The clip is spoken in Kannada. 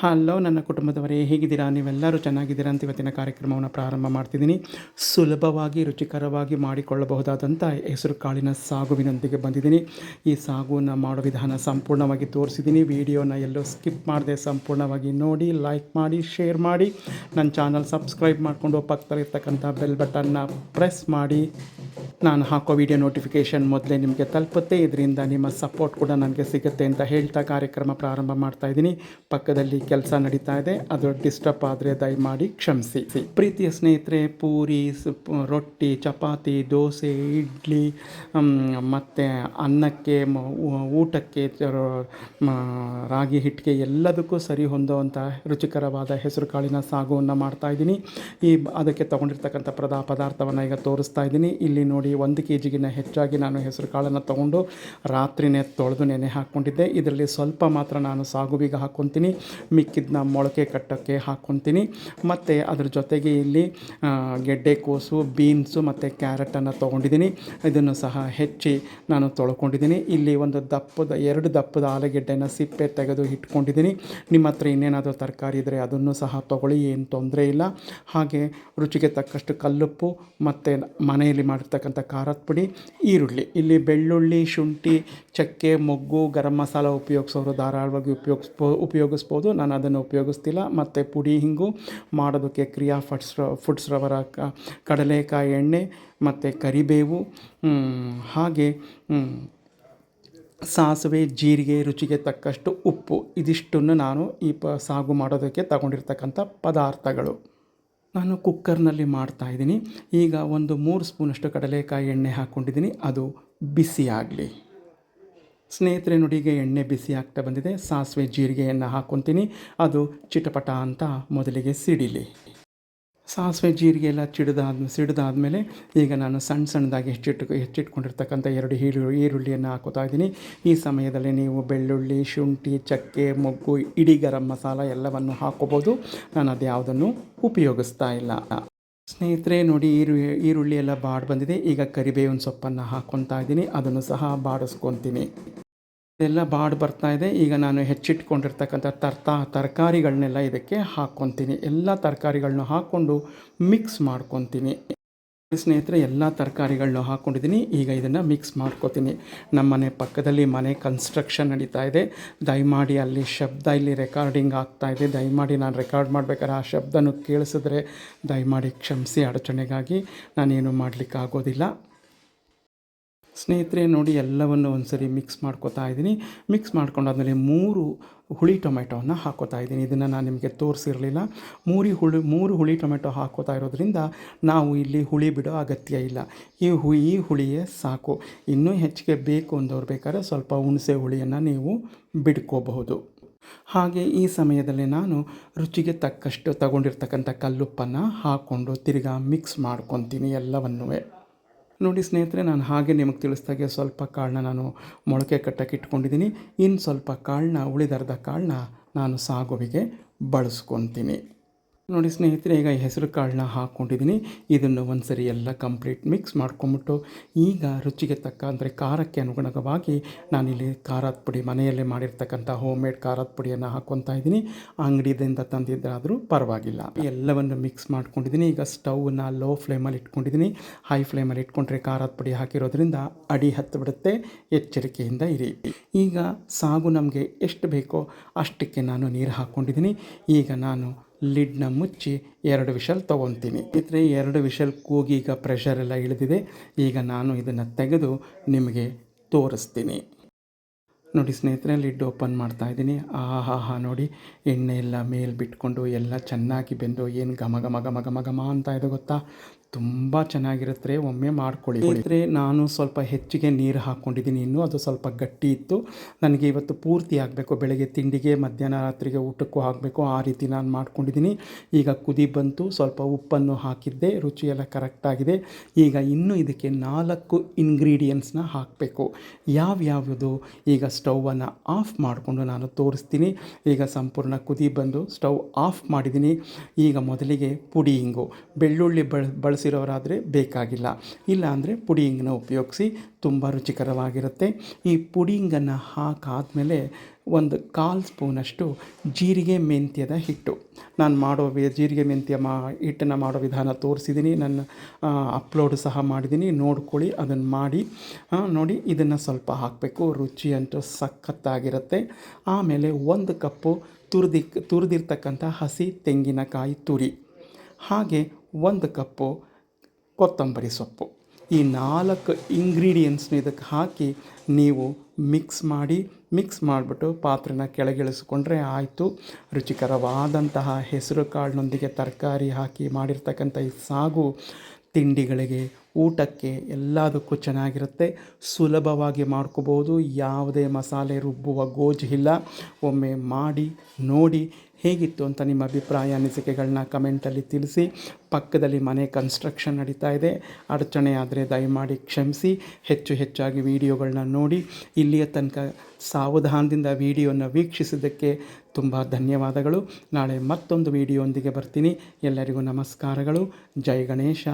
ಹಲೋ ನನ್ನ ಕುಟುಂಬದವರೇ, ಹೇಗಿದ್ದೀರಾ? ನೀವೆಲ್ಲರೂ ಚೆನ್ನಾಗಿದ್ದೀರಾ ಅಂತ ಇವತ್ತಿನ ಕಾರ್ಯಕ್ರಮವನ್ನು ಪ್ರಾರಂಭ ಮಾಡ್ತಿದ್ದೀನಿ. ಸುಲಭವಾಗಿ, ರುಚಿಕರವಾಗಿ ಮಾಡಿಕೊಳ್ಳಬಹುದಾದಂಥ ಹೆಸರು ಕಾಳಿನ ಸಾಗುವಿನೊಂದಿಗೆ ಬಂದಿದ್ದೀನಿ. ಈ ಸಾಗುವನ್ನು ಮಾಡೋ ವಿಧಾನ ಸಂಪೂರ್ಣವಾಗಿ ತೋರಿಸಿದ್ದೀನಿ. ವಿಡಿಯೋನ ಎಲ್ಲೋ ಸ್ಕಿಪ್ ಮಾಡದೆ ಸಂಪೂರ್ಣವಾಗಿ ನೋಡಿ, ಲೈಕ್ ಮಾಡಿ, ಶೇರ್ ಮಾಡಿ. ನನ್ನ ಚಾನಲ್ ಸಬ್ಸ್ಕ್ರೈಬ್ ಮಾಡಿಕೊಂಡು ಪಕ್ಕದಲ್ಲಿರ್ತಕ್ಕಂಥ ಬೆಲ್ ಬಟನ್ನ ಪ್ರೆಸ್ ಮಾಡಿ. ನಾನು ಹಾಕೋ ವಿಡಿಯೋ ನೋಟಿಫಿಕೇಷನ್ ಮೊದಲೇ ನಿಮಗೆ ತಲುಪುತ್ತೆ. ಇದರಿಂದ ನಿಮ್ಮ ಸಪೋರ್ಟ್ ಕೂಡ ನನಗೆ ಸಿಗುತ್ತೆ ಅಂತ ಹೇಳ್ತಾ ಕಾರ್ಯಕ್ರಮ ಪ್ರಾರಂಭ ಮಾಡ್ತಾ ಇದ್ದೀನಿ. ಪಕ್ಕದಲ್ಲಿ ಕೆಲಸ ನಡೀತಾ ಇದೆ. ಅದು ಡಿಸ್ಟರ್ಬ್ ಆದರೆ ದಯಮಾಡಿ ಕ್ಷಮಿಸಿ. ಪ್ರೀತಿಯ ಸ್ನೇಹಿತರೆ, ಪೂರಿ ರೊಟ್ಟಿ, ಚಪಾತಿ, ದೋಸೆ, ಇಡ್ಲಿ ಮತ್ತು ಅನ್ನಕ್ಕೆ ಊಟಕ್ಕೆ ರಾಗಿ ಹಿಟ್ಟಿಗೆ ಎಲ್ಲದಕ್ಕೂ ಸರಿ ಹೊಂದುವಂಥ ರುಚಿಕರವಾದ ಹೆಸರು ಕಾಳಿನ ಸಾಗುವನ್ನು ಮಾಡ್ತಾ ಇದ್ದೀನಿ. ಈ, ಅದಕ್ಕೆ ತಗೊಂಡಿರ್ತಕ್ಕಂಥ ಪದ ಪದಾರ್ಥವನ್ನು ಈಗ ತೋರಿಸ್ತಾ ಇದ್ದೀನಿ. ಇಲ್ಲಿ ನೋಡಿ ಒಂದು ಕೆ ಜಿಗಿನ ಹೆಚ್ಚಾಗಿ ನಾನು ಹೆಸರು ಕಾಳನ್ನು ತೊಗೊಂಡು ರಾತ್ರಿನೇ ತೊಳೆದು ನೆನೆ ಹಾಕ್ಕೊಂಡಿದ್ದೆ. ಇದರಲ್ಲಿ ಸ್ವಲ್ಪ ಮಾತ್ರ ನಾನು ಸಾಗುವಿಗೆ ಹಾಕ್ಕೊತೀನಿ. ಮಿಕ್ಕಿದ್ದನ್ನ ಮೊಳಕೆ ಕಟ್ಟೋಕ್ಕೆ ಹಾಕ್ಕೊತೀನಿ. ಮತ್ತು ಅದ್ರ ಜೊತೆಗೆ ಇಲ್ಲಿ ಗೆಡ್ಡೆಕೋಸು ಬೀನ್ಸು ಮತ್ತು ಕ್ಯಾರೆಟನ್ನು ತೊಗೊಂಡಿದ್ದೀನಿ. ಇದನ್ನು ಸಹ ಹೆಚ್ಚಿ ನಾನು ತೊಳ್ಕೊಂಡಿದ್ದೀನಿ. ಇಲ್ಲಿ ಒಂದು ದಪ್ಪದ, ಎರಡು ದಪ್ಪದ ಆಲೂಗೆಡ್ಡೆನ ಸಿಪ್ಪೆ ತೆಗೆದು ಇಟ್ಕೊಂಡಿದ್ದೀನಿ. ನಿಮ್ಮ ಹತ್ರ ಇನ್ನೇನಾದರೂ ತರಕಾರಿ ಇದ್ದರೆ ಅದನ್ನು ಸಹ ತೊಗೊಳ್ಳಿ, ಏನು ತೊಂದರೆ ಇಲ್ಲ. ಹಾಗೆ ರುಚಿಗೆ ತಕ್ಕಷ್ಟು ಕಲ್ಲುಪ್ಪು ಮತ್ತು ಮನೆಯಲ್ಲಿ ಮಾಡಿರ್ತಕ್ಕಂಥ ಖಾರದ ಪುಡಿ, ಈರುಳ್ಳಿ. ಇಲ್ಲಿ ಬೆಳ್ಳುಳ್ಳಿ, ಶುಂಠಿ, ಚಕ್ಕೆ, ಮೊಗ್ಗು, ಗರಂ ಮಸಾಲ ಉಪಯೋಗಿಸೋರು ಧಾರಾಳವಾಗಿ ಉಪಯೋಗಿಸ್ಬೋ, ಉಪಯೋಗಿಸ್ಬೋದು. ನಾನು ಅದನ್ನು ಉಪಯೋಗಿಸ್ತಿಲ್ಲ. ಮತ್ತು ಪುಡಿ ಹಿಂಗು ಮಾಡೋದಕ್ಕೆ ಕ್ರಿಯಾ ಫಟ್ಸ್ ಫುಡ್ಸ್ ರವರ ಕಡಲೆಕಾಯಿ ಎಣ್ಣೆ, ಮತ್ತು ಕರಿಬೇವು ಹಾಗೆ ಸಾಸಿವೆ, ಜೀರಿಗೆ, ರುಚಿಗೆ ತಕ್ಕಷ್ಟು ಉಪ್ಪು. ಇದಿಷ್ಟನ್ನು ನಾನು ಈ ಪ, ಸಾಗು ಮಾಡೋದಕ್ಕೆ ತಗೊಂಡಿರ್ತಕ್ಕಂಥ ಪದಾರ್ಥಗಳು. ನಾನು ಕುಕ್ಕರ್ನಲ್ಲಿ ಮಾಡ್ತಾಯಿದ್ದೀನಿ ಈಗ ಒಂದು ಮೂರು ಸ್ಪೂನಷ್ಟು ಕಡಲೆಕಾಯಿ ಎಣ್ಣೆ ಹಾಕ್ಕೊಂಡಿದ್ದೀನಿ. ಅದು ಬಿಸಿ ಆಗಲಿ ಸ್ನೇಹಿತರೆ, ನುಡಿಗೆ ಎಣ್ಣೆ ಬಿಸಿ ಆಗ್ತಾ ಬಂದಿದೆ. ಸಾಸಿವೆ ಜೀರಿಗೆಯನ್ನು ಹಾಕ್ಕೊತೀನಿ. ಅದು ಚಿಟಪಟ ಅಂತ ಮೊದಲಿಗೆ ಸಿಡಿಲಿ. ಸಾಸಿವೆ ಜೀರಿಗೆ ಎಲ್ಲ ಚಿಡಿದಾದ ಸಿಡಿದಾದಮೇಲೆ ಈಗ ನಾನು ಸಣ್ಣ ಸಣ್ಣದಾಗಿ ಹೆಚ್ಚಿಟ್ಟು, ಹೆಚ್ಚಿಟ್ಕೊಂಡಿರ್ತಕ್ಕಂಥ ಎರಡು ಈರುಳ್ಳಿ ಈರುಳ್ಳಿಯನ್ನು ಹಾಕೋತಾ ಇದ್ದೀನಿ. ಈ ಸಮಯದಲ್ಲಿ ನೀವು ಬೆಳ್ಳುಳ್ಳಿ, ಶುಂಠಿ, ಚಕ್ಕೆ, ಮೊಗ್ಗು, ಇಡಿ ಗರಂ ಮಸಾಲ ಎಲ್ಲವನ್ನು ಹಾಕೋಬೋದು. ನಾನು ಅದು ಯಾವುದನ್ನು ಉಪಯೋಗಿಸ್ತಾ ಇಲ್ಲ. ಸ್ನೇಹಿತರೆ, ನೋಡಿ ಈರು, ಈರುಳ್ಳಿ ಎಲ್ಲ ಬಾಡಿ ಬಂದಿದೆ. ಈಗ ಕರಿಬೇವಿನ ಸೊಪ್ಪನ್ನು ಹಾಕ್ಕೊತಾ ಇದ್ದೀನಿ. ಅದನ್ನು ಸಹ ಬಾಡಿಸ್ಕೊತೀನಿ. ಇದೆಲ್ಲ ಬಾಡ್ ಬರ್ತಾ ಇದೆ. ಈಗ ನಾನು ಹೆಚ್ಚಿಟ್ಕೊಂಡಿರ್ತಕ್ಕಂಥ ತರ್ತಾ, ತರಕಾರಿಗಳನ್ನೆಲ್ಲ ಇದಕ್ಕೆ ಹಾಕ್ಕೊತೀನಿ. ಎಲ್ಲ ತರಕಾರಿಗಳನ್ನ ಹಾಕ್ಕೊಂಡು ಮಿಕ್ಸ್ ಮಾಡ್ಕೊತೀನಿ. ಸ್ನೇಹಿತರೆ, ಎಲ್ಲ ತರಕಾರಿಗಳನ್ನ ಹಾಕ್ಕೊಂಡಿದ್ದೀನಿ. ಈಗ ಇದನ್ನು ಮಿಕ್ಸ್ ಮಾಡ್ಕೊತೀನಿ. ನಮ್ಮ ಮನೆ ಪಕ್ಕದಲ್ಲಿ ಮನೆ ಕನ್ಸ್ಟ್ರಕ್ಷನ್ ನಡೀತಾ ಇದೆ. ದಯಮಾಡಿ ಅಲ್ಲಿ ಶಬ್ದ ಇಲ್ಲಿ ರೆಕಾರ್ಡಿಂಗ್ ಆಗ್ತಾ ಇದೆ. ದಯಮಾಡಿ ನಾನು ರೆಕಾರ್ಡ್ ಮಾಡಬೇಕಾದ್ರೆ ಆ ಶಬ್ದನೂ ಕೇಳಿಸಿದ್ರೆ ದಯಮಾಡಿ ಕ್ಷಮಿಸಿ ಅಡಚಣೆಗಾಗಿ ನಾನೇನು ಮಾಡಲಿಕ್ಕಾಗೋದಿಲ್ಲ. ಸ್ನೇಹಿತರೆ, ನೋಡಿ ಎಲ್ಲವನ್ನು ಒಂದ್ಸರಿ ಮಿಕ್ಸ್ ಮಾಡ್ಕೋತಾ ಇದ್ದೀನಿ. ಮಿಕ್ಸ್ ಮಾಡ್ಕೊಂಡಾದ್ಮೇಲೆ ಮೂರು ಹುಳಿ ಟೊಮೆಟೊವನ್ನು ಹಾಕೋತಾ ಇದ್ದೀನಿ. ಇದನ್ನು ನಾನು ನಿಮಗೆ ತೋರಿಸಿರಲಿಲ್ಲ. ಮೂರಿ ಹುಳಿ, ಮೂರು ಹುಳಿ ಟೊಮೆಟೊ ಹಾಕೋತಾ ಇರೋದ್ರಿಂದ ನಾವು ಇಲ್ಲಿ ಹುಳಿ ಬಿಡೋ ಅಗತ್ಯ ಇಲ್ಲ. ಈ ಹು, ಈ ಹುಳಿಯೇ ಸಾಕು. ಇನ್ನೂ ಹೆಚ್ಚಿಗೆ ಬೇಕು ಅಂದವ್ರು ಬೇಕಾದ್ರೆ ಸ್ವಲ್ಪ ಹುಣಸೆ ಹುಳಿಯನ್ನು ನೀವು ಬಿಡ್ಕೋಬಹುದು. ಹಾಗೆ ಈ ಸಮಯದಲ್ಲಿ ನಾನು ರುಚಿಗೆ ತಕ್ಕಷ್ಟು ತಗೊಂಡಿರ್ತಕ್ಕಂಥ ಕಲ್ಲುಪ್ಪನ್ನು ಹಾಕ್ಕೊಂಡು ತಿರ್ಗಾ ಮಿಕ್ಸ್ ಮಾಡ್ಕೊತೀನಿ ಎಲ್ಲವನ್ನೂ ನೋಡಿ ಸ್ನೇಹಿತರೆ, ನಾನು ಹಾಗೆ ನಿಮಗೆ ತಿಳಿಸ್ದಾಗೆ ಸ್ವಲ್ಪ ಕಾಳನ್ನ ನಾನು ಮೊಳಕೆ ಕಟ್ಟಕ್ಕೆ ಇಟ್ಕೊಂಡಿದ್ದೀನಿ. ಇನ್ನು ಸ್ವಲ್ಪ ಕಾಳನ್ನ ಉಳಿದರ್ಧ ಕಾಳನ್ನ ನಾನು ಸಾಗುವಿಗೆ ಬಳಸ್ಕೊತೀನಿ. ನೋಡಿ ಸ್ನೇಹಿತರೆ, ಈಗ ಹೆಸರು ಕಾಳನ್ನ ಹಾಕ್ಕೊಂಡಿದ್ದೀನಿ ಇದನ್ನು ಒಂದು ಸರಿ ಎಲ್ಲ ಕಂಪ್ಲೀಟ್ ಮಿಕ್ಸ್ ಮಾಡ್ಕೊಂಬಿಟ್ಟು, ಈಗ ರುಚಿಗೆ ತಕ್ಕ ಅಂದರೆ ಖಾರಕ್ಕೆ ಅನುಗುಣವಾಗಿ ನಾನಿಲ್ಲಿ ಖಾರದ ಪುಡಿ ಮನೆಯಲ್ಲೇ ಮಾಡಿರ್ತಕ್ಕಂಥ ಹೋಮ್ ಮೇಡ್ ಖಾರದ ಪುಡಿಯನ್ನು ಹಾಕ್ಕೊತಾ ಇದ್ದೀನಿ. ಅಂಗಡಿಯಿಂದ ತಂದಿದ್ದರಾದರೂ ಪರವಾಗಿಲ್ಲ. ಎಲ್ಲವನ್ನು ಮಿಕ್ಸ್ ಮಾಡ್ಕೊಂಡಿದ್ದೀನಿ. ಈಗ ಸ್ಟವ್ನ ಲೋ ಫ್ಲೇಮಲ್ಲಿ ಇಟ್ಕೊಂಡಿದ್ದೀನಿ. ಹೈ ಫ್ಲೇಮಲ್ಲಿ ಇಟ್ಕೊಂಡ್ರೆ ಖಾರದ ಪುಡಿ ಹಾಕಿರೋದ್ರಿಂದ ಅಡಿ ಹತ್ತು ಬಿಡುತ್ತೆ ಎಚ್ಚರಿಕೆಯಿಂದ ಇರಿ. ಈಗ ಸಾಗು ನಮಗೆ ಎಷ್ಟು ಬೇಕೋ ಅಷ್ಟಕ್ಕೆ ನಾನು ನೀರು ಹಾಕ್ಕೊಂಡಿದ್ದೀನಿ. ಈಗ ನಾನು ಲಿಡ್ನ ಮುಚ್ಚಿ ಎರಡು ವಿಷಲ್ ತೊಗೊತೀನಿ. ಇದ್ರೆ ಎರಡು ವಿಷಲ್ ಕೂಗಿ ಈಗ ಪ್ರೆಷರ್ ಎಲ್ಲ ಇಳಿದಿದೆ. ಈಗ ನಾನು ಇದನ್ನು ತೆಗೆದು ನಿಮಗೆ ತೋರಿಸ್ತೀನಿ. ನೋಡಿ ಸ್ನೇಹಿತರೆ, ಲಿಡ್ ಓಪನ್ ಮಾಡ್ತಾ ಇದ್ದೀನಿ. ಹಾ ನೋಡಿ. ಎಣ್ಣೆ ಎಲ್ಲ ಮೇಲೆ ಬಿಟ್ಕೊಂಡು ಎಲ್ಲ ಚೆನ್ನಾಗಿ ಬೆಂದು ಏನು ಘಮ ಘಮ ಘಮ ಘಮ ಘಮ ಅಂತ ಇದೆ ಗೊತ್ತಾ? ತುಂಬ ಚೆನ್ನಾಗಿರುತ್ತೆ ಒಮ್ಮೆ ಮಾಡ್ಕೊಳ್ಳಿ. ಅಂದರೆ ನಾನು ಸ್ವಲ್ಪ ಹೆಚ್ಚಿಗೆ ನೀರು ಹಾಕ್ಕೊಂಡಿದ್ದೀನಿ ಇನ್ನೂ ಅದು ಸ್ವಲ್ಪ ಗಟ್ಟಿ ಇತ್ತು. ನನಗೆ ಇವತ್ತು ಪೂರ್ತಿ ಆಗಬೇಕು. ಬೆಳಗ್ಗೆ ತಿಂಡಿಗೆ, ಮಧ್ಯಾಹ್ನ ರಾತ್ರಿಗೆ ಊಟಕ್ಕೂ ಆಗಬೇಕು. ಆ ರೀತಿ ನಾನು ಮಾಡ್ಕೊಂಡಿದ್ದೀನಿ. ಈಗ ಕುದಿ ಬಂತು. ಸ್ವಲ್ಪ ಉಪ್ಪನ್ನು ಹಾಕಿದ್ದೆ. ರುಚಿ ಎಲ್ಲ ಕರೆಕ್ಟಾಗಿದೆ ಈಗ ಇನ್ನೂ ಇದಕ್ಕೆ ನಾಲ್ಕು ಇಂಗ್ರೀಡಿಯೆಂಟ್ಸ್ನ ಹಾಕಬೇಕು. ಯಾವ್ಯಾವುದು ಈಗ ಸ್ಟೌವನ್ನು ಆಫ್ ಮಾಡಿಕೊಂಡು ನಾನು ತೋರಿಸ್ತೀನಿ. ಈಗ ಸಂಪೂರ್ಣ ಕುದಿ ಬಂದು ಸ್ಟವ್ ಆಫ್ ಮಾಡಿದ್ದೀನಿ. ಈಗ ಮೊದಲಿಗೆ ಪುಡಿಯಿಂಗು ಬೆಳ್ಳುಳ್ಳಿ ಬಳ ಬಳಸಿರೋರಾದರೆ ಬೇಕಾಗಿಲ್ಲ. ಇಲ್ಲಾಂದರೆ ಅಂದರೆ ಪುಡಿ ಉಪಯೋಗಿಸಿ ತುಂಬ ರುಚಿಕರವಾಗಿರುತ್ತೆ. ಈ ಪುಡಿಂಗನ್ನು ಹಾಕಾದಮೇಲೆ ಒಂದು ಕಾಲು ಸ್ಪೂನಷ್ಟು ಜೀರಿಗೆ ಮೆಂತ್ಯದ ಹಿಟ್ಟು. ನಾನು ಮಾಡೋ ಜೀರಿಗೆ ಮೆಂತ್ಯ ಮಾ, ಹಿಟ್ಟನ್ನು ಮಾಡೋ ವಿಧಾನ ತೋರಿಸಿದ್ದೀನಿ ನನ್ನ ಅಪ್ಲೋಡ್ ಸಹ ಮಾಡಿದ್ದೀನಿ ನೋಡ್ಕೊಳ್ಳಿ ಅದನ್ನು ಮಾಡಿ ನೋಡಿ ಇದನ್ನು ಸ್ವಲ್ಪ ಹಾಕಬೇಕು. ರುಚಿ ಅಂತೂ ಸಖತ್ತಾಗಿರುತ್ತೆ. ಆಮೇಲೆ ಒಂದು ಕಪ್ಪು ತುರಿದಿ ತುರಿದಿರ್ತಕ್ಕಂಥ ಹಸಿ ತೆಂಗಿನಕಾಯಿ ತುರಿ. ಹಾಗೆ ಒಂದು ಕಪ್ಪು ಕೊತ್ತಂಬರಿ ಸೊಪ್ಪು. ಈ ನಾಲ್ಕು ಇಂಗ್ರೀಡಿಯೆಂಟ್ಸ್ನ ಇದಕ್ಕೆ ಹಾಕಿ ನೀವು ಮಿಕ್ಸ್ ಮಾಡಿ ಮಿಕ್ಸ್ ಮಾಡಿಬಿಟ್ಟು ಪಾತ್ರೆನ ಕೆಳಗಿಳಿಸ್ಕೊಂಡ್ರೆ ಆಯಿತು. ರುಚಿಕರವಾದಂತಹ ಹೆಸರು ಕಾಳಿನೊಂದಿಗೆ ತರಕಾರಿ ಹಾಕಿ ಮಾಡಿರ್ತಕ್ಕಂಥ ಈ ಸಾಗು ತಿಂಡಿಗಳಿಗೆ, ಊಟಕ್ಕೆ ಎಲ್ಲದಕ್ಕೂ ಚೆನ್ನಾಗಿರುತ್ತೆ. ಸುಲಭವಾಗಿ ಮಾಡ್ಕೋಬೋದು. ಯಾವುದೇ ಮಸಾಲೆ ರುಬ್ಬುವ ಗೋಜು ಇಲ್ಲ. ಒಮ್ಮೆ ಮಾಡಿ, ನೋಡಿ ಹೇಗಿತ್ತು ಅಂತ ನಿಮ್ಮ ಅಭಿಪ್ರಾಯ ಅನಿಸಿಕೆಗಳನ್ನ ಕಮೆಂಟಲ್ಲಿ ತಿಳಿಸಿ. ಪಕ್ಕದಲ್ಲಿ ಮನೆ ಕನ್ಸ್ಟ್ರಕ್ಷನ್ ನಡೀತಾ ಇದೆ. ಅಡಚಣೆ ಆದರೆ ದಯಮಾಡಿ ಕ್ಷಮಿಸಿ. ಹೆಚ್ಚು ಹೆಚ್ಚಾಗಿ ವೀಡಿಯೋಗಳನ್ನ ನೋಡಿ. ಇಲ್ಲಿಯ ತನಕ ಸಾವಧಾನದಿಂದ ವೀಡಿಯೋನ ವೀಕ್ಷಿಸಿದ್ದಕ್ಕೆ ತುಂಬ ಧನ್ಯವಾದಗಳು. ನಾಳೆ ಮತ್ತೊಂದು ವಿಡಿಯೋಂದಿಗೆ ಬರ್ತೀನಿ. ಎಲ್ಲರಿಗೂ ನಮಸ್ಕಾರಗಳು. ಜೈ ಗಣೇಶ.